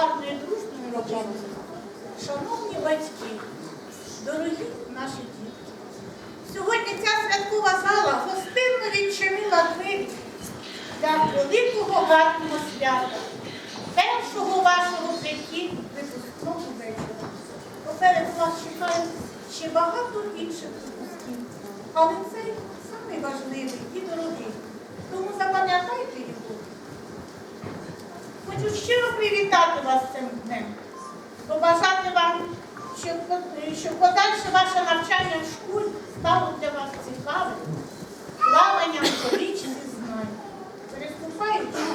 гарною дружною родиною, шановні батьки, дорогі наші дітки. Сьогодні ця святкова зала гостинно відчинила двері для великого гарного свята, першого вашого прихід випускного вечора. Поперед вас чекають ще багато інших випусків, але це Хочу щиро привітати вас цим днем, побажати вам, щоб, щоб подальше ваше навчання в школі стало для вас цікавим, плаванням по знань. Переступаючи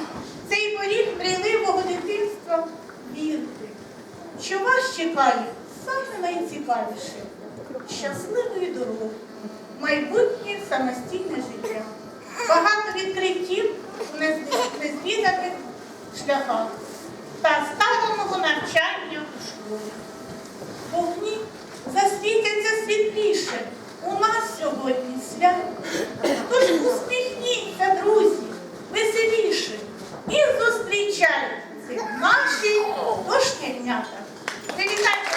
цей поріг мрійливого дитинства, вірте, що вас чекає саме найцікавіше щасливої дороги, майбутнє самостійне життя, багато відкриттів у шляхах та ставленого навчання у школі. Вогні засвітяться світліше. У нас сьогодні свято. Тож успіхніться, друзі, веселіше і зустрічайте наші дошкільнята. Привітайте!